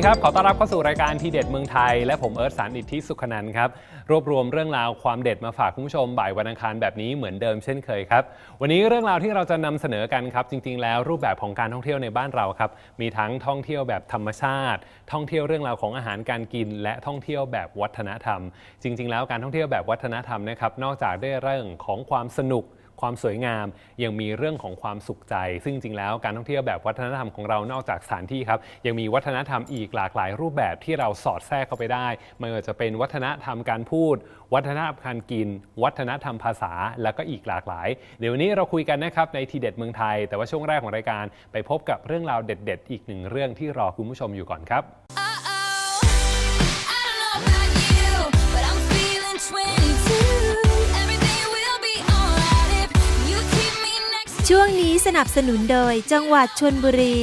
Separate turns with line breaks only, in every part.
สวัสดีครับ ขอต้อนรับเข้าสู่รายการทีเด็ดเมืองไทย และผมเอิร์ธสารอิทธิสุขนันท์ครับ รวบรวมเรื่องราวความเด็ดมาฝากคุณผู้ชมบ่ายวันอังคารแบบนี้เหมือนเดิมเช่นเคยครับ วันนี้เรื่องราวที่เราจะนำเสนอกันครับ จริง ๆ แล้วรูปแบบของการท่องเที่ยวในบ้านเราครับ มีทั้งท่องเที่ยวแบบธรรมชาติ ท่องเที่ยวเรื่องราวของอาหารการกิน และท่องเที่ยวแบบวัฒนธรรม จริง ๆ แล้วการท่องเที่ยวแบบวัฒนธรรมนะครับ นอกจากได้เรื่องของความสนุก ความสวยงาม ยังมีเรื่องของความสุขใจ ซึ่งจริงแล้วการท่องเที่ยวแบบวัฒนธรรมของเรานอกจากสถานที่ครับยังมีวัฒนธรรมอีกหลากหลายรูปแบบที่เราสอดแทรกเข้าไปได้ไม่ว่าจะเป็นวัฒนธรรมการพูด วัฒนธรรมการกิน วัฒนธรรมภาษา แล้วก็อีกหลากหลาย เดี๋ยววันนี้เราคุยกันนะครับในทีเด็ดเมืองไทย แต่ว่าช่วงแรกของรายการไปพบกับเรื่องราวเด็ด ๆ อีกหนึ่งเรื่องที่รอคุณผู้ชมอยู่ก่อนครับ
ช่วงนี้สนับสนุนโดยจังหวัดชนบุรี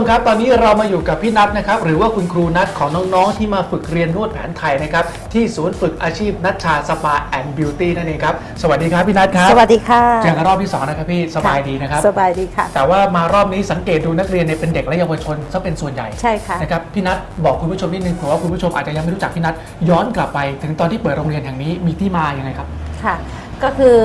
มครับ ตอนนี้เรามาอยู่กับพี่นัทนะครับ หรือว่าคุณครูนัทของน้องๆ ที่มาฝึกเรียนนวดแผนไทยนะครับ ที่ศูนย์ฝึกอาชีพนัชชาสปาแอนด์บิวตี้นั่นเองครับ สวัสดีครับพี่นัทครับ
สวัสดีค่ะ
เจอกันรอบที่สองนะครับพี่ สบายดีนะครับ
สบายดีค่ะ
แต่ว่ามารอบนี้สังเกตดูนักเรียนเนี่ยเป็นเด็กและเยาวชนซะเป็นส่วนใหญ่
ใช่ค่ะ
นะครับ พี่นัทบอกคุณผู้ชมนิดนึงเผื่อว่าคุณผู้ชมอาจจะยังไม่รู้จักพี่นัทย้อนกลับไป ถึงตอนที่เปิดโรงเรียนแห่งนี้มีที่มาอย่างไรครับ
ค่ะ ก็คือ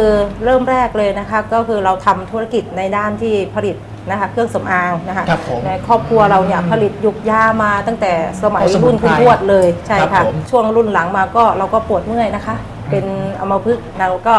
เริ่มแรกเลยนะคะ ก็คือเราทำธุรกิจในด้านที่ผลิต นะคะเครื่องสำอางนะคะ
ครับผม
ในครอบครัวเราเนี่ยผลิตยุกยามาตั้งแต่สมัย
เอาสมุ
รุ่
น
น
ไพร
คุณทวดเลยใช่
ครั
ค่ะ
บผม
ช่วงรุ่นหลังมาก็เราก็ปวดเมื่อยนะคะ เป็นอัมพฤกษ์เราก็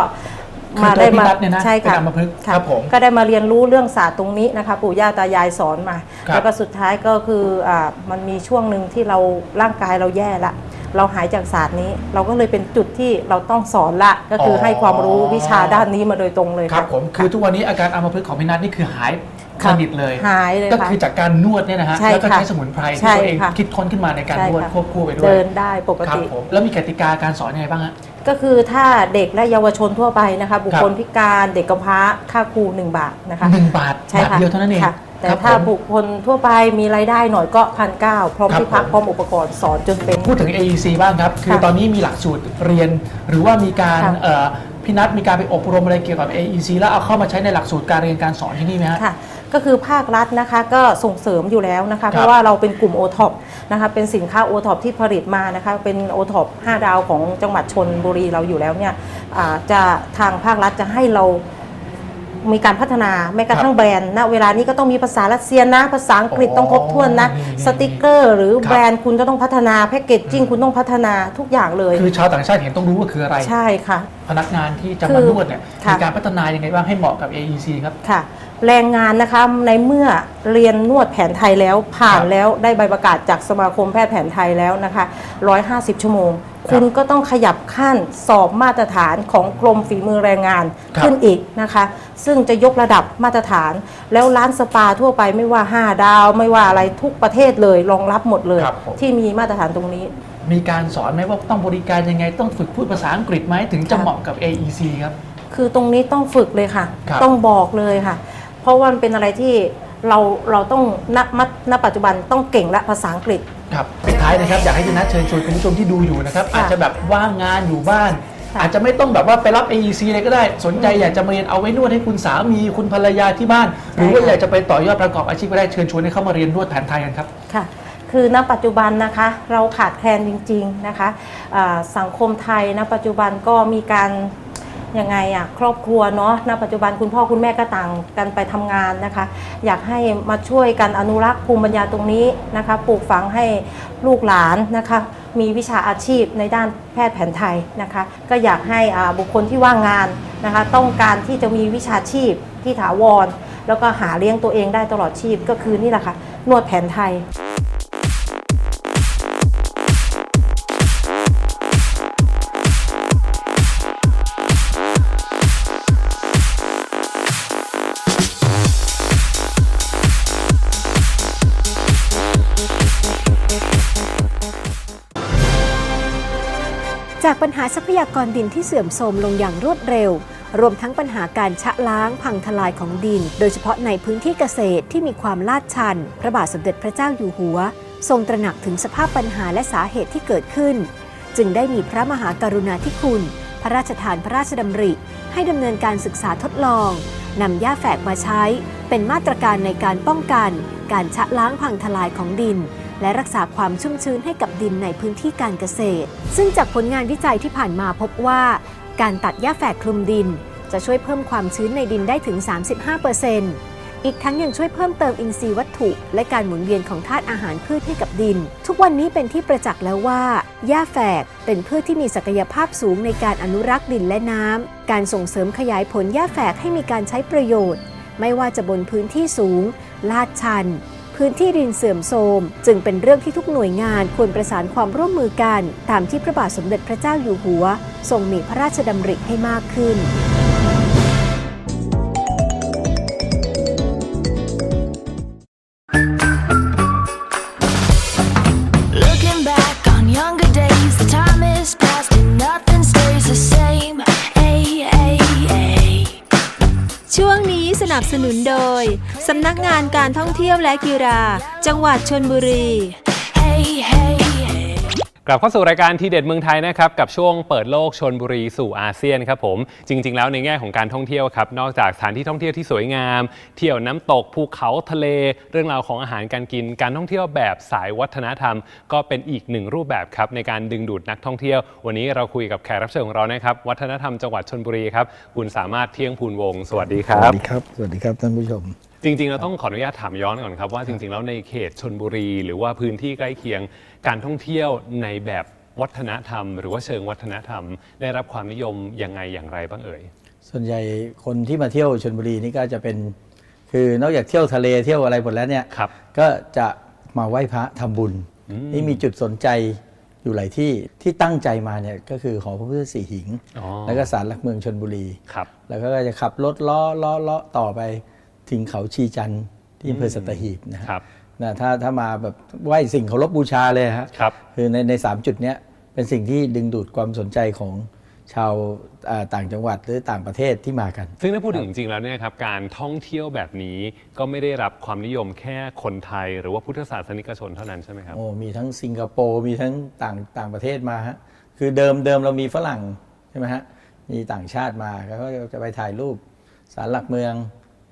คือ
มา
ตัว
ได้
พี่
มา
นัทเนี่ยนะ
ใช่ค่ะ
เป็นอัมพฤกษ์ะครับผม
ก็ได้มาเรียนรู้เรื่องศาสตร์ตรงนี้นะคะ ปู่ย่าตายายสอนมา
ครับ
แล้วก็สุดท้ายก็คืออ่ามันมีช่วงหนึ่งที่เราร่างกายเราแย่ละ เราหายจากศาสตร์นี้ เราก็เลยเป็นจุดที่เราต้องสอนละก็คืออ
อ
ให้ความรู้วิชาด้านนี้มาโดยตรงเลย
ครับะผมคือทุกวันนี้อาการอัมพฤกษ์ของพี่นัทนี่คือหาย ส
ค่ะ
นิทเลย
หายเลย
ก็
ค่ะ
คือจากการนวดเนี่ยนะฮะ
ใช่
แล้วก็
ค่ะ
ใช้สมุนไพร
ใช่
ที่ตัวเอง
ค่ะ
คิดค้นขึ้นมาในการ
ใช่
นวด
ค่ะ
ควบคู่ไปด้วย
เดินได้ปก
ครับ
ติ
ผมแล้วมีกติกาการสอนยังไงบ้างฮะ
ก็คือถ้าเด็กและเยาวชนทั่วไปนะคะ บุคคล
ครับ
พิการเด็กกำพร้าค่าครู1บาทนะคะ
หนึ่งบาท
ใช่
บาท
ค่ะ
เดียวเท่านั้นเอง
ค่ะแต่
ครับ
ถ้า
ผม
บุคคลทั่วไปมีรายได้หน่อยก็พันเก้าพร้อม
ครับ
ที่พัก
ผม
พร้อมอุปกรณ์สอนจนเป็น
พูดถึง AEC บ้างครับ คือ
ค่ะ
ตอนนี้มีหลักสูตรเรียน หรือว่ามีการ
ค่ะ
เอ่อพี่นัทมีการไปอบรมอะไรเกี่ยวกับ AEC แล้วเอาเข้ามาใช้ในหลักสูตรการเรียนการสอนที่นี่ไหมฮะ
ค่ะ ก็คือภาครัฐนะคะก็ส่งเสริมอยู่แล้วนะคะ
ครับ
เพราะว่าเราเป็นกลุ่ม o t o p นะคะเป็นสินค้า o t o p ที่ผลิตมานะคะเป็น o t o p 5ดาวของจังหวัดชนบุรีเราอยู่แล้วเนี่ยอ่าจะทางภาครัฐจะให้เรามีการพัฒนาแม้กระทั่งแบรนด์ณเวลานี้ก็ต้องมีภาษารัสเซียนะ ภาษาอังกฤษ
อ๋อ
ต้องครบถ้วนนะ
นี่นี่
สติกเกอร์ หรือ
ครับ
แบรนด์คุณก็ต้องพัฒนาแพคเกจจิ้งคุณต้องพัฒนาทุกอย่างเลย
คือชาวต่างชาติเห็นต้องรู้ว่าคืออะไร
ใช่ค่ะ
พนักงานที่จะ
คื
มา
อน
วดเนี่ย
ค่ะ
มีการพัฒนายังไงบ้างให้เหมาะกับ AEC ครับ
ค่ะ แรงงานนะคะในเมื่อเรียนนวดแผนไทยแล้วผ่าน
ครับ
แล้วได้ใบประกาศจากสมาคมแพทย์แผนไทยแล้วนะคะ 150 ชั่วโมง
ครับ
คุณก็ต้องขยับขั้นสอบมาตรฐานของกรมฝีมือแรงงาน
ครับ
ขึ้นอีกนะคะ ซึ่งจะยกระดับมาตรฐาน แล้วร้านสปาทั่วไปไม่ว่า 5 ดาว ไม่ว่าอะไรทุกประเทศเลยรองรับหมดเลย
ครับผม
ที่มีมาตรฐานตรงนี้
มีการสอนไหมว่าต้องบริการยังไงต้องฝึกพูดภาษาอังกฤษไหมถึงจะ
ครับ
เหมาะกับ AEC ครับ
คือตรงนี้ต้องฝึกเลยค่ะ
ครับ
ต้องบอกเลยค่ะ เพราะว่ามันเป็นอะไรที่เราเราต้องณมัดณปัจจุบันต้องเก่งและภาษาอังกฤษ
ครับปิดท้ายนะครับอยากให้พี่นัทเชิญชวนคุณผู้ชมที่ดูอยู่นะครับ
ค่ะ
อาจจะแบบว่างงานอยู่บ้าน
ค่ะ
อาจจะไม่ต้องแบบว่าไปรับ AEC เลยก็ได้ สนใจอยากจะมาเรียนเอาไว้นวดให้คุณสามีคุณภรรยาที่บ้าน หรือว่าอยากจะไปต่อยอดประกอบอาชีพก็ได้เชิญชวนให้เข้ามาเรียนนวดแผนไทยกันครับ
ค่ะ คือณปัจจุบันนะคะเราขาดแคลนจริง ๆ นะคะอ่าสังคมไทยณปัจจุบันก็มีการ ยังไงอะครอบครัวเนาะณปัจจุบันคุณพ่อคุณแม่ก็ต่างกันไปทำงานนะคะ อยากให้มาช่วยกันอนุรักษ์ภูมิปัญญาตรงนี้นะคะ ปลูกฝังให้ลูกหลานนะคะ มีวิชาอาชีพในด้านแพทย์แผนไทยนะคะ ก็อยากให้อาบุคคลที่ว่างงานนะคะ ต้องการที่จะมีวิชาชีพที่ถาวร แล้วก็หาเลี้ยงตัวเองได้ตลอดชีพก็คือนี่แหละค่ะนวดแผนไทย
จากปัญหาทรัพยากรดินที่เสื่อมโทรมลงอย่างรวดเร็ว รวมทั้งปัญหาการชะล้างพังทลายของดิน โดยเฉพาะในพื้นที่เกษตรที่มีความลาดชัน พระบาทสมเด็จพระเจ้าอยู่หัว ทรงตระหนักถึงสภาพปัญหาและสาเหตุที่เกิดขึ้น จึงได้มีพระมหากรุณาธิคุณ พระราชทานพระราชดำริ ให้ดำเนินการศึกษาทดลองนำหญ้าแฝกมาใช้ เป็นมาตรการในการป้องกัน การชะล้างพังทลายของดิน และรักษาความชุ่มชื้นให้กับดินในพื้นที่การเกษตร ซึ่งจากผลงานวิจัยที่ผ่านมาพบว่า การตัดหญ้าแฝกคลุมดิน จะช่วยเพิ่มความชื้นในดินได้ถึง 35%อีกทั้งยังช่วยเพิ่มเติมอินทรีย์วัตถุ และการหมุนเวียนของธาตุอาหารพืชให้กับดิน ทุกวันนี้เป็นที่ประจักษ์แล้วว่า หญ้าแฝกเป็นพืชที่มีศักยภาพสูงในการอนุรักษ์ดินและน้ำการส่งเสริมขยายผลหญ้าแฝกให้มีการใช้ประโยชน์ ไม่ว่าจะบนพื้นที่สูง ลาดชัน พื้นที่ดินเสื่อมโทรมจึงเป็นเรื่องที่ทุกหน่วยงานควรประสานความร่วมมือกัน ตามที่พระบาทสมเด็จพระเจ้าอยู่หัว ทรงมีพระราชดำริให้มากขึ้น
สนับสนุนโดย สำนักงานการท่องเที่ยวและกีฬา จังหวัดชนบุรี
hey, hey.
กลับเข้าสู่รายการทีเด็ดเมืองไทยนะครับกับช่วงเปิดโลกชนบุรีสู่อาเซียนครับผมจริง ๆ แล้วในแง่ของการท่องเที่ยวครับนอกจากสถานที่ท่องเที่ยวที่สวยงาม เที่ยวน้ำตกภูเขาทะเล เรื่องราวของอาหารการกิน การท่องเที่ยวแบบสายวัฒนธรรม ก็เป็นอีกหนึ่งรูปแบบครับในการดึงดูดนักท่องเที่ยว วันนี้เราคุยกับแขกรับเชิญของเรานะครับวัฒนธรรมจังหวัดชนบุรีครับคุณสามารถเที่ยงพูนวงสวัสดีครับสวั
สดีครับสวัสดีครับท่านผู้ชม
จริงๆเราต้องขออนุญาตถามย้อนก่อนครับว่าจริงๆแล้วในเขตชนบุรี หรือว่าพื้นที่ใกล้เคียงการท่องเที่ยวในแบบวัฒนธรรม หรือว่าเชิงวัฒนธรรม ได้รับความนิยมยังไงอย่างไรบ้างเอ่ย
ส่วนใหญ่คนที่มาเที่ยวชลบุรีนี่ก็จะเป็น คือนอกจากเที่ยวทะเลเที่ยวอะไรหมดแล้วเนี่ย
ครับ
ก็จะมาไหว้พระทำบุญ
อืม
นี่มีจุดสนใจอยู่หลายที่ที่ตั้งใจมาเนี่ยก็คือหอพระพุทธสีหิง
อ๋อ
แล้วก็ศาลหลักเมืองชนบุรี
ครับ
แล้วก็จะขับรถล้อล้อล้อต่อไป ถึงเขาชีจันทร์ที่อำเภอสัตหีบนะฮะ
ครับ
นะถ้าถ้ามาแบบไหว้สิ่งเคารพบูชาเลยฮะ
ครับ
คือในในสามจุดเนี้ยเป็นสิ่งที่ดึงดูดความสนใจของชาวอ่าต่างจังหวัดหรือต่างประเทศที่มากัน
ซึ่งถ้าพูดถึงจริงๆแล้วเนี่ยครับการท่องเที่ยวแบบนี้ก็ไม่ได้รับความนิยมแค่คนไทย หรือว่าพุทธศาสนิกชนเท่านั้นใช่ไหมครับ
โอ้มีทั้งสิงคโปร์มีทั้งต่างต่างประเทศมาฮะคือเดิมเดิมเรามีฝรั่งใช่ไหมฮะมีต่างชาติมาแล้วก็จะไปถ่ายรูปสารหลักเมือง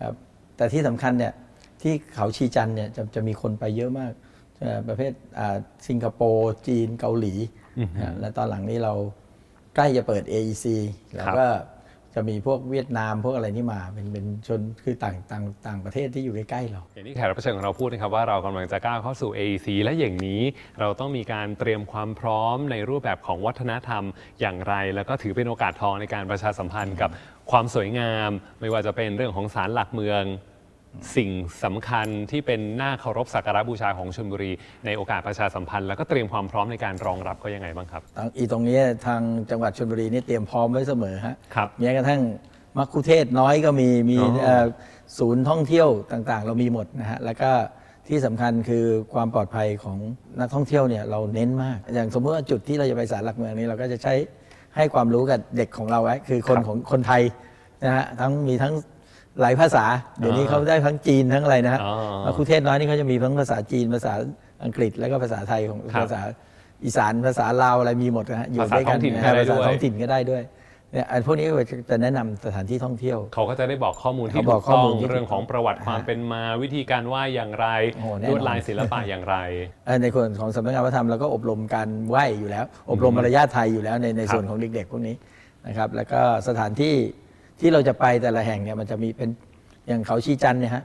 ครับ แต่ที่สำคัญเนี่ยที่เขาชีจันทร์เนี่ยจะจะมีคนไปเยอะมากเอ่อประเภทอ่าสิงคโปร์จีนเกาหลีนะฮะและตอนหลังนี้เราใกล้จะเปิด AEC แล้วก็จะมีพวกเวียดนามพวกอะไรนี่มาเป็นเป็นชนคือต่างต่างต่างประเทศที่อยู่ใกล้ๆเรา
อย่างที่แขกรับเชิญของเราพูดนะครับว่าเรากำลังจะก้าวเข้าสู่ AEC และอย่างนี้เราต้องมีการเตรียมความพร้อมในรูปแบบของวัฒนธรรมอย่างไร แล้วก็ถือเป็นโอกาสทองในการประชาสัมพันธ์กับ ความสวยงาม ไม่ว่าจะเป็นเรื่องของศาลหลักเมือง สิ่งสำคัญที่เป็นหน้าเคารพสักการะบูชาของชลบุรี ในโอกาสประชาสัมพันธ์ แล้วก็เตรียมความพร้อมในการรองรับก็ยังไงบ้างครับ
ตรงอีตรงนี้ทางจังหวัดชลบุรีนี่เตรียมพร้อมไว้เสมอฮะ
ครับ
แม้กระทั่งมักคุเทศก์น้อยก็มีมี
อ๋อ
เอ่อศูนย์ท่องเที่ยวต่างๆ เรามีหมดนะฮะแล้วก็ที่สำคัญคือความปลอดภัยของนักท่องเที่ยวเนี่ยเราเน้นมาก อย่างสมมติว่าจุดที่เราจะไปศาลหลักเมืองนี้เราก็จะใช้ ให้ความรู้กับเด็กของเราไว้คือคนของคนไทยนะฮะทั้งมีทั้งหลายภาษา เดี๋ยวนี้เขาได้ทั้งจีนทั้งอะไรนะฮะ
อ๋อ
มักคุเทศก์น้อยนี่เขาจะมีทั้งภาษาจีนภาษาอังกฤษแล้วก็ภาษาไทยของ
ครับ
ภาษาอีสานภาษาลาวอะไรมีหมดนะฮะอยู่
ภาษา
ด้วยกัน
ท้องถิ่น
นะ
ก็
ฮะ
ได้
ภาษา
ด้วย
ท้องถิ่นก็ได้ด้วย เนี่ยอันพวกนี้ก็จะแนะนำสถานที่ท่องเที่ยว
เขาก็จะได้บอกข้อมูลที่
เขาบ
ถู
อก
ก
ข้อ
ต้อง
มูลที่
เรื่องของประวัติความ
ฮะ
เป็นมาวิธีการไหว้อย่างไร
โอ้แน่นอน
ลวดลายศิลปะอย่างไร
เอ่อในส่วนของสำนักงานวัฒนธรรมเราก็อบรมการไหว้อยู่แล้ว อบรมมารยาทไทยอยู่แล้วในใน
ครับ
ส่วนของเด็กๆพวกนี้นะครับ แล้วก็สถานที่ที่เราจะไปแต่ละแห่งเนี่ยมันจะมีเป็นอย่างเขาชีจันทร์เนี่ยฮะ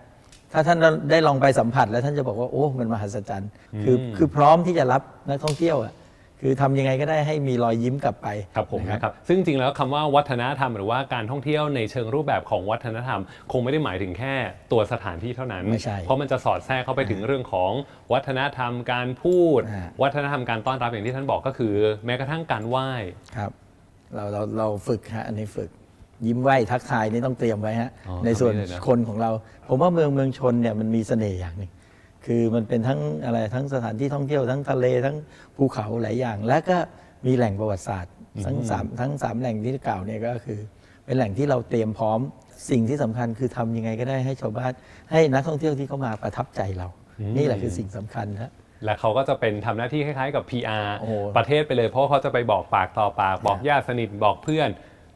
ถ้าท่านได้ลองไปสัมผัสแล้วท่านจะบอกว่าโอ้มันมหัศจรรย์คือ
อืม
คือพร้อมที่จะรับนักท่องเที่ยวอะ คือทำยังไงก็ได้ให้มีรอยยิ้มกลับไป
ครับผมนะครับซึ่งจริงๆแล้วคำว่าวัฒนธรรม หรือว่าการท่องเที่ยวในเชิงรูปแบบของวัฒนธรรม คงไม่ได้หมายถึงแค่ตัวสถานที่เท่านั้น
ไม่ใช่
เพราะมันจะสอดแทรกเข้าไปถึงเรื่องของวัฒนธรรมการพูด
อ่า
วัฒนธรรมการต้อนรับอย่างที่ท่านบอกก็คือ แม้กระทั่งการไหว้
ครับเราเราเราฝึกฮะอันนี้ฝึกยิ้มไหวทักทายนี่ต้องเตรียมไว้ฮะ
อ๋อ
ในส่วน
ทำนี่เลยนะ
คนของเรา ผมว่าเมืองเมืองชนเนี่ยมันมีเสน่ห์อย่างหนึ่ง คือมันเป็นทั้งอะไรทั้งสถานที่ท่องเที่ยวทั้งทะเลทั้งภูเขาหลายอย่าง และก็มีแหล่งประวัติศาสตร์ ทั้งสามทั้งสามแหล่งที่กล่าวเนี่ยก็คือ เป็นแหล่งที่เราเตรียมพร้อมสิ่งที่สำคัญคือทำยังไงก็ได้ให้ชาวบ้านให้นักท่องเที่ยวที่เข้ามาประทับใจเรา นี่แหละคือสิ่งสำคัญฮะ
และเขาก็จะเป็นทำหน้าที่คล้ายๆกับ PR
โอ้โห
ประเทศไปเลยเพราะว่าเขาจะไปบอกปากต่อปากบอกญาติสนิทบอกเพื่อน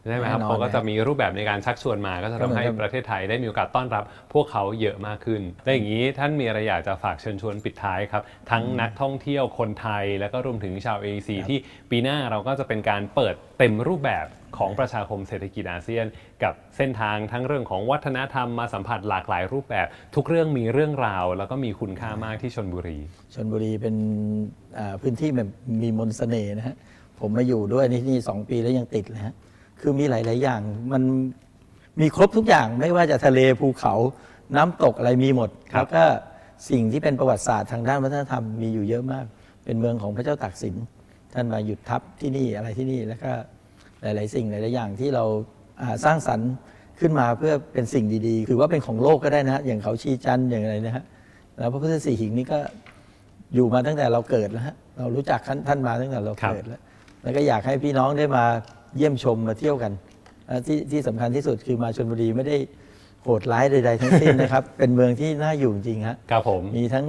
ใช่ไหมครับ
แน่นอน
เขาก็จะมีรูปแบบในการชักชวนมาก็จะ
ก็เหมื
ทำ
อน
ให้
กับ
ประเทศไทยได้มีโอกาสต้อนรับ พวกเขาเยอะมากขึ้นและอย่างนี้ท่านมีอะไรอยากจะฝากเชิญชวนปิดท้ายครับ ทั้งนักท่องเที่ยวคนไทย แล้วก็รวมถึงชาว AEC ที่ปีหน้าเราก็จะเป็นการเปิดเต็มรูปแบบของประชาคมเศรษฐกิจอาเซียน กับเส้นทางทั้งเรื่องของวัฒนธรรมมาสัมผัสหลากหลายรูปแบบ ทุกเรื่องมีเรื่องราว แล้วก็มีคุณค่ามากที่ชนบุรี
ชนบุรีเป็นอ่าพื้นที่แบบมีมนต์เสน่ห์นะฮะผมมาอยู่ด้วยนี่นี่สองปีแล้วยังติดเลยฮะ คือมีหลาย ๆ อย่าง มันมีครบทุกอย่างไม่ว่าจะทะเลภูเขาน้ำตกอะไรมีหมด
ครับ
แล้วก็สิ่งที่เป็นประวัติศาสตร์ทางด้านวัฒนธรรมมีอยู่เยอะมาก เป็นเมืองของพระเจ้าตากสิน ท่านมาหยุดทัพที่นี่อะไรที่นี่แล้วก็หลาย ๆ สิ่งหลาย ๆ อย่างที่เราอ่าสร้างสรรค์ขึ้นมาเพื่อเป็นสิ่งดีๆถือว่าเป็นของโลกก็ได้นะฮะอย่างเขาชีจันทร์อย่างอะไรนะฮะแล้วพระพุทธสีหิงนี่ก็อยู่มาตั้งแต่เราเกิดแล้วฮะเรารู้จักท่านท่านมาตั้งแต่เรา
ครับ
เกิดแล้ว แล้วก็อยากให้พี่น้องได้มา เยี่ยมชมมาเที่ยวกันและที่ที่สำคัญที่สุดคือมาชลบุรีไม่ได้โหดร้ายใดๆทั้งสิ้นนะครับ เป็นเมืองที่น่าอยู่จริงฮะ
ครับผม
มีทั้ง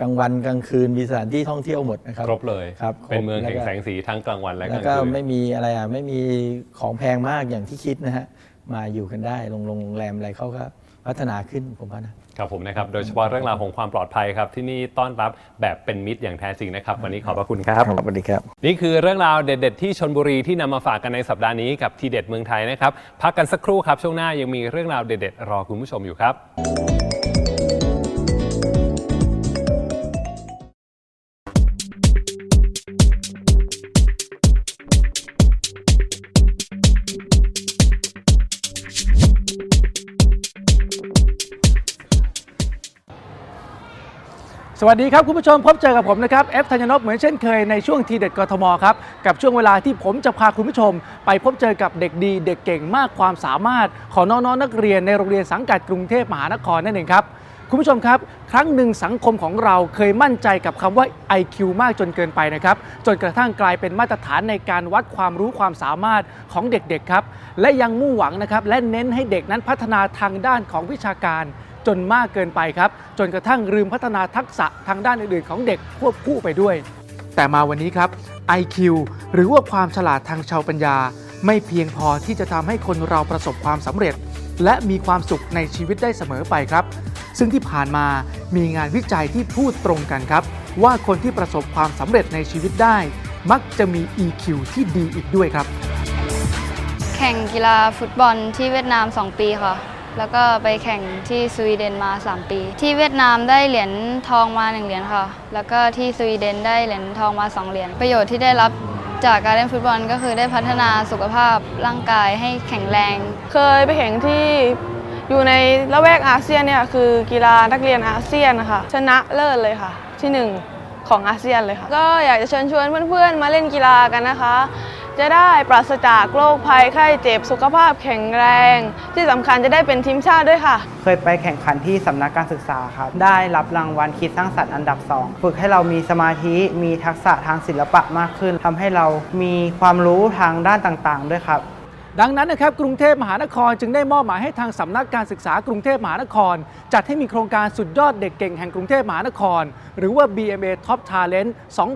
กลางวันกลางคืนมีสถานที่ท่องเที่ยวหมดนะครับ
ครบเลย
ครับ
เป็นเมือง
ครบ
แห่ง
ล้วก็
แสงสีทั้งกลางวันและก
แล้
ลาวง
ก็
คืน
ไม่มีอะไรอะไม่มีของแพงมากอย่างที่คิดนะฮะมาอยู่กันได้โรงโรงแรมอะไรเขาก็พัฒนาขึ้นผมว่านะ
ครับผมนะครับ โดยเฉพาะเรื่องราวของความปลอดภัยครับ ที่นี่ต้อนรับแบบเป็นมิตรอย่างแท้จริงนะครับ วันนี้ขอบพระคุณครับ
สวัสดีครับ
นี่คือเรื่องราวเด็ด ๆ ที่ชนบุรีที่นำมาฝากกันในสัปดาห์นี้กับทีเด็ดเมืองไทยนะครับ พักกันสักครู่ครับช่วงหน้ายังมีเรื่องราวเด็ด ๆ รอคุณผู้ชมอยู่ครับ
สวัสดีครับ คุณผู้ชมพบเจอกับผมนะครับเอฟธัญนพเหมือนเช่นเคยในช่วงทีเด็ดกทมครับ กับช่วงเวลาที่ผมจะพาคุณผู้ชม ไปพบเจอกับเด็กดี เด็กเก่งมากความสามารถ ของน้องๆนักเรียนในโรงเรียนสังกัดกรุงเทพมหานครนั่นเองครับคุณผู้ชมครับ ครั้งหนึ่งสังคมของเราเคยมั่นใจกับคำว่า IQ มากจนเกินไปนะครับ จนกระทั่งกลายเป็นมาตรฐานในการวัดความรู้ความสามารถของเด็กๆครับ และยังมุ่งหวังนะครับ และเน้นให้เด็กนั้นพัฒนาทางด้านของวิชาการ จนมากเกินไปครับ จนกระทั่งลืมพัฒนาทักษะทางด้านอื่นๆของเด็กควบคู่ไปด้วย แต่มาวันนี้ครับ IQ หรือว่าความฉลาดทางชาวปัญญา ไม่เพียงพอที่จะทำให้คนเราประสบความสำเร็จ และมีความสุขในชีวิตได้เสมอไปครับ ซึ่งที่ผ่านมามีงานวิจัยที่พูดตรงกันครับ ว่าคนที่ประสบความสำเร็จในชีวิตได้ มักจะมี EQ ที่ดีอีกด้วยครับ
แข่งกีฬาฟุตบอลที่เวียดนาม 2 ปีค่ะ แล้วก็ไปแข่งที่สวีเดนมา 3 ปี ที่เวียดนามได้เหรียญทองมา 1 เหรียญค่ะ แล้วก็ที่สวีเดนได้เหรียญทองมา 2 เหรียญ ประโยชน์ที่ได้รับจากการเล่นฟุตบอลก็คือได้พัฒนาสุขภาพร่างกายให้แข็งแรง
เคยไปแข่งที่อยู่ในละแวกอาเซียนเนี่ยคือกีฬานักเรียนอาเซียนนะคะชนะเลิศเลยค่ะ ที่หนึ่งของอาเซียนเลยค่ะ ก็อยากจะเชิญชวนเพื่อนๆ มาเล่นกีฬากันนะคะ จะได้ปราศจากโรคภัยไข้เจ็บสุขภาพแข็งแรง ที่สำคัญจะได้เป็นทีมชาติด้วยค่ะ
เคยไปแข่งขันที่สำนักการศึกษาครับ ได้รับรางวัลคิดสร้างสรรค์อันดับ 2 ฝึกให้เรามีสมาธิมีทักษะทางศิลปะมากขึ้นทำให้เรามีความรู้ทางด้านต่างๆ ด้วยครับ
ดังนั้นนะครับกรุงเทพมหานครจึงได้มอบหมายให้ทางสำนักการศึกษากรุงเทพมหานคร จัดให้มีโครงการสุดยอดเด็กเก่งแห่งกรุงเทพมหานคร หรือว่า BMA Top Talent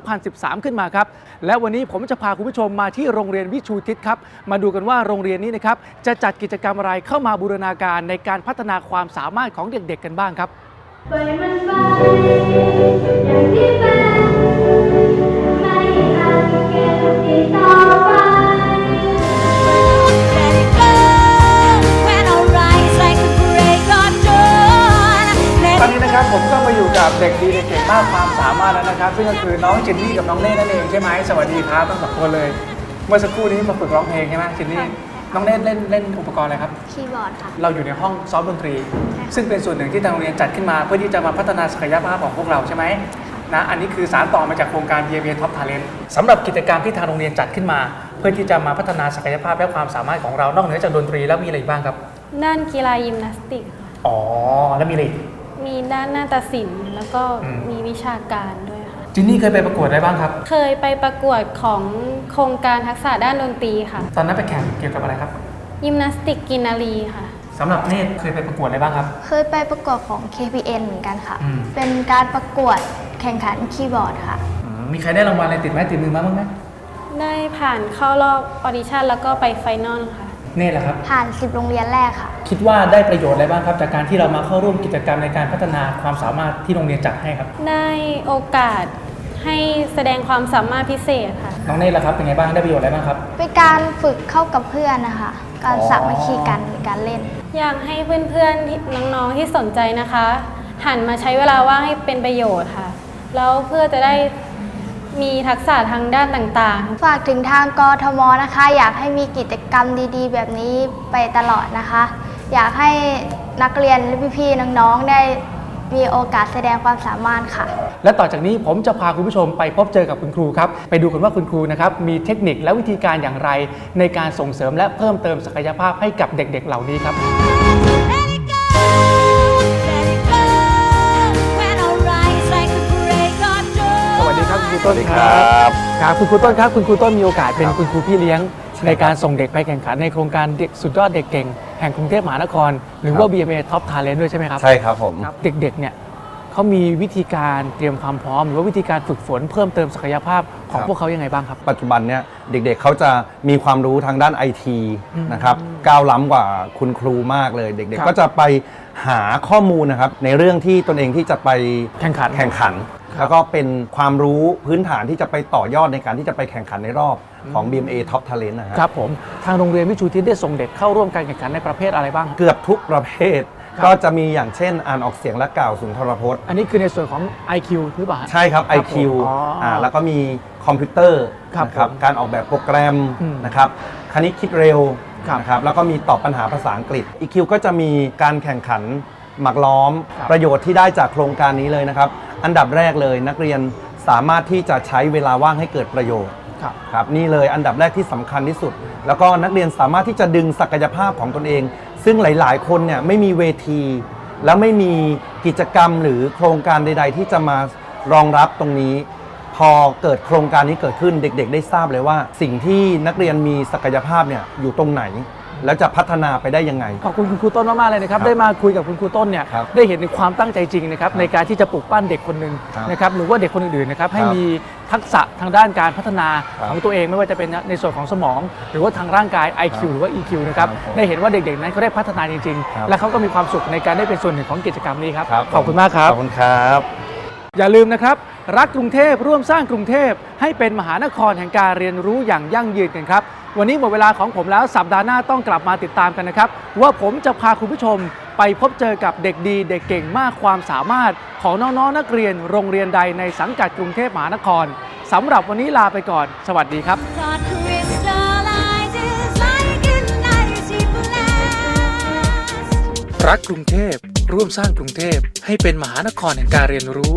2013 ขึ้นมาครับ และวันนี้ผมจะพาคุณผู้ชมมาที่โรงเรียนวิชูทิศครับ มาดูกันว่าโรงเรียนนี้นะครับจะจัดกิจกรรมอะไรเข้ามาบูรณาการในการพัฒนาความสามารถของเด็กๆกันบ้างครับ
ปล่อยมันไปอย่างที่เป็นไม่อาจเก็บอีกต่อไป
ดีเด็กเก่งมากความสามารถแล้วนะครับ ซึ่งก็คือน้องเจนนี่กับน้องเน่นั่นเองใช่ไหมสวัสดีครับทั้งสองคนเลย เมื่อสักครู่นี้มาฝึกร้องเพลงใช่ไหมเจนนี่น้องเน่เล่นเล่นอุปกรณ์อะไรครับ
คีย์บอร์ดค่ะ
เราอยู่ในห้องซ้อมดนตรี ซึ่งเป็นส่วนหนึ่งที่ทางโรงเรียนจัดขึ้นมา เพื่อที่จะมาพัฒนาศักยภาพของพวกเราใช่ไหมนะอันนี้คือสารต่อมาจากโครงการ b m a Top Talent สำหรับกิจกรรมที่ทางโรงเรียนจัดขึ้นมา เพื่อที่จะมาพัฒนาศักยภาพและความสามารถของเรานอกเหนือจากดนตรีแล้วมีอะไรอีกบ้างครับ
ด้านกีฬายิมนาสติกค่ะ
อ๋อแล้วมีอะไรอีก
มีด้านนาฏศิลป์แล้วก็
อืม
มีวิชาการด้วยค่ะ
จินนี่เคยไปประกวดอะไรบ้างครับ
เคยไปประกวดของโครงการทักษะด้านดนตรีค่ะ
ตอนนั้นไปแข่งเกี่ยวกับอะไรครับ
ยิมนาสติกกินนารีค่ะ
สำหรับเนตรเคยไปประกวดอะไรบ้างครับ
เคยไปประกวดของ KPN เหมือนกันค่ะ
อืม
เป็นการประกวดแข่งขันคีย์บอร์ดค่ะ
อืมมีใครได้รางวัลอะไรติดไม้ติดมือมาบ้างไหม
ได้ผ่านเข้ารอบออดิชั่นแล้วก็ไปไฟนอลค่ะ
เนตรเหรอครับ
ผ่าน 10 โรงเรียนแรกค่ะ
คิดว่าได้ประโยชน์อะไรบ้างครับ จากการที่เรามาเข้าร่วมกิจกรรมในการพัฒนาความสามารถที่โรงเรียนจัดให้ครับ
ได้โอกาสให้แสดงความสามารถพิเศษค่ะ
น้องเนตรล่ะครับเป็นไงบ้างได้ประโยชน์อะไรบ้างครับ
เป็นการฝึกเข้ากับเพื่อนนะคะ การ
อ๋อ
สามัคคีกันในการเล่น
อยากให้เพื่อนๆที่น้องๆที่สนใจนะคะ หันมาใช้เวลาว่างให้เป็นประโยชน์ค่ะ แล้วเพื่อจะได้ มีทักษะทางด้านต่างๆ
ฝากถึงทางกทมนะคะ อยากให้มีกิจกรรมดีๆ แบบนี้ไปตลอดนะคะ อยากให้นักเรียนและพี่ๆน้องๆได้มีโอกาสแสดงความสามารถค่ะ
และต่อจากนี้ผมจะพาคุณผู้ชมไปพบเจอกับคุณครูครับ ไปดูกันว่าคุณครูนะครับมีเทคนิคและวิธีการอย่างไร ในการส่งเสริมและเพิ่มเติมศักยภาพให้กับเด็กๆ เหล่านี้ครับ ต้นครับครับคุณครูต้นครับ คุณครูต้นมีโอกาสเป็นคุณครูพี่เลี้ยงในการส่งเด็กไปแข่งขันในโครงการเด็กสุดยอดเด็กเก่ง แห่งกรุงเทพมหานคร หรือว่า BMA Top Talent ด้วยใช่ไหมครับ
ใช่ครับผม
ครับเด็กๆเนี่ยเขามีวิธีการเตรียมความพร้อม หรือว่าวิธีการฝึกฝนเพิ่มเติมศักยภาพของ
ครับ
พวกเขายังไงบ้างครับ
ปัจจุบันเนี่ยเด็กๆเขาจะมีความรู้ทางด้านไอที
อืม
นะครับก้าวล้ำกว่าคุณครูมากเลย เด็ก
ครับ
ๆก็จะไปหาข้อมูลนะครับในเรื่องที่ตนเองที่จะไป
แข่งขัน
แข่งขัน แล้วก็เป็นความรู้พื้นฐานที่จะไปต่อยอดในการที่จะไปแข่งขันในรอบของ BMA Top Talent นะฮะ
ครับผมทางโรงเรียนวิชูทิศได้ส่งเด็กเข้าร่วมการแข่งขันในประเภทอะไรบ้าง
เกือบทุกประเภท
ครับ
ก็จะมีอย่างเช่นอ่านออกเสียงและกล่าวสุนทรพจน์
อันนี้คือในส่วนของ IQ หรือเปล่าฮะ
ใช่ครับ
ครับ
IQ
ผมอ๋ออ่า
แล้วก็มีคอมพิวเตอร์
ครับ
นะครับ
ผม
การออกแบบโปรแกรม
อืม
นะครับคณิตคิดเร็ว
ครับ
นะครับแล้วก็มีตอบปัญหาภาษาอังกฤษ EQ ก็จะมีการแข่งขัน หมักล้อม
ครับ
ประโยชน์ที่ได้จากโครงการนี้เลยนะครับ อันดับแรกเลยนักเรียนสามารถที่จะใช้เวลาว่างให้เกิดประโยชน์
ครับ
ครับนี่เลยอันดับแรกที่สำคัญที่สุด แล้วก็นักเรียนสามารถที่จะดึงศักยภาพของตนเอง ซึ่งหลาย ๆ คนเนี่ยไม่มีเวที และไม่มีกิจกรรมหรือโครงการใด ๆ ที่จะมารองรับตรงนี้ พอเกิดโครงการนี้เกิดขึ้นเด็ก ๆ ได้ทราบเลยว่า สิ่งที่นักเรียนมีศักยภาพเนี่ยอยู่ตรงไหน แล้วจะพัฒนาไปได้ยังไง
ขอบคุณคุณครูต้นมากๆเลยนะครับ
ครับ
ได้มาคุยกับคุณครูต้นเนี่ย
ครับ
ได้เห็นในความตั้งใจจริงนะครับในการที่จะปลูกปั้นเด็กคนหนึ่ง
ครับ
นะครับหรือว่าเด็กคนอื่นๆนะครับให้
ครับ
มีทักษะทางด้านการพัฒนา
ครับ
ของตัวเองไม่ว่าจะเป็นในส่วนของสมอง หรือว่าทางร่างกาย IQ
ครับ
หรือว่า EQ นะครับ
ครับผม
ได้เห็นว่าเด็กๆนั้นเขาได้พัฒนาจริง
ครับ
ๆ และเขาก็มีความสุขในการได้เป็นส่วนหนึ่งของกิจกรรมนี้ครับ
ครับ
ขอบคุณมากครับ
ขอบคุณครับ
อย่าลืมนะครับ รักกรุงเทพร่วมสร้างกรุงเทพ ให้เป็นมหานครแห่งการเรียนรู้อย่างยั่งยืนกันครับ วันนี้หมดเวลาของผมแล้วสัปดาห์หน้าต้องกลับมาติดตามกันนะครับ ว่าผมจะพาคุณผู้ชมไปพบเจอกับเด็กดีเด็กเก่งมากความสามารถ ของน้องๆนักเรียนโรงเรียนใดในสังกัดกรุงเทพมหานครสำหรับวันนี้ลาไปก่อน สวัสดีครับ
Thought crystallizes like an icy blast.
รักกรุงเทพร่วมสร้างกรุงเทพให้เป็นมหานครแห่งการเรียนรู้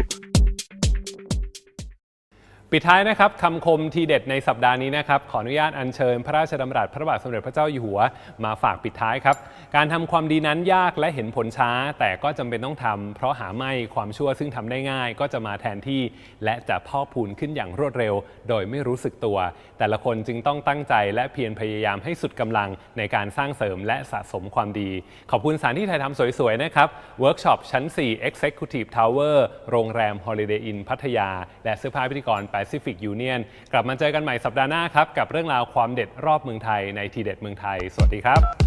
ปิดท้ายนะครับคำคมทีเด็ดในสัปดาห์นี้นะครับขออนุญาตอัญเชิญพระราชดำรัสพระบาทสมเด็จพระเจ้าอยู่หัวมาฝากปิดท้ายครับ การทำความดีนั้นยากและเห็นผลช้า แต่ก็จำเป็นต้องทำเพราะหาไม่ความชั่วซึ่งทำได้ง่าย ก็จะมาแทนที่ และจะพอกพูนขึ้นอย่างรวดเร็ว โดยไม่รู้สึกตัว แต่ละคนจึงต้องตั้งใจและเพียรพยายามให้สุดกำลังในการสร้างเสริมและสะสมความดี ขอบคุณสถานที่ถ่ายทำสวยๆนะครับเวิร์กช็อปชั้น 4 Executive Tower โรงแรม Holiday Inn พัทยา และเสื้อผ้าพิธีกร Pacific Union กลับมาเจอกันใหม่สัปดาห์หน้าครับ กับเรื่องราวความเด็ดรอบเมืองไทยในทีเด็ดเมืองไทย สวัสดีครับ